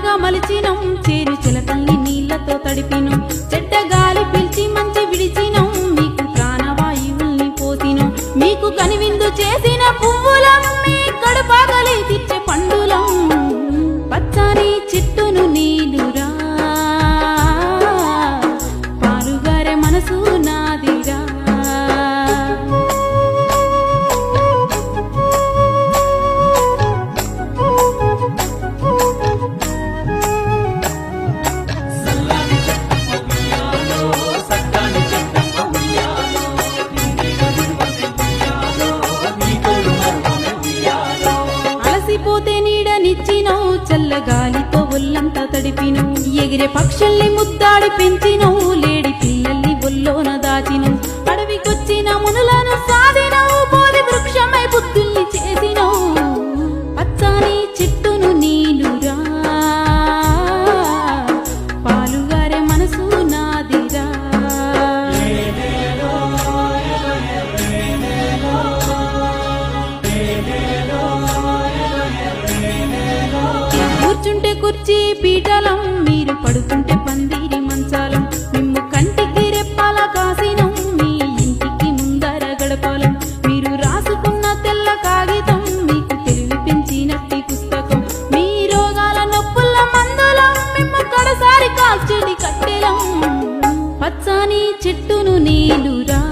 చేనుగా మలిచినం. చేను చిలకల్ని నీళ్ళతో తడిపినం. చెడ్డ గాలి పిలిచి మంచి విడిచినం. మీకు ప్రాణవాయువుల్ని పోసినం. మీకు కనివిందు చేసిన పువ్వులం మీ పక్షుల్ని ముద్దాడి కూర్చుంటే కుర్చీ పీటలం మీరు పడుతుంటే పందిరి మంచాలం. మిమ్ము కంటికి రెప్పాల కాసినం మీ ఇంటికి ముందర గడపాలం. మీరు రాసుకున్న తెల్ల కాగితం మీకు తెలివి పెంచినట్టి పుస్తకం. మీ రోగాల నొప్పుల మందులం మిమ్ము కడసారి కాల్చెడి కట్టెలం. పచ్చని చెట్టును నీలురా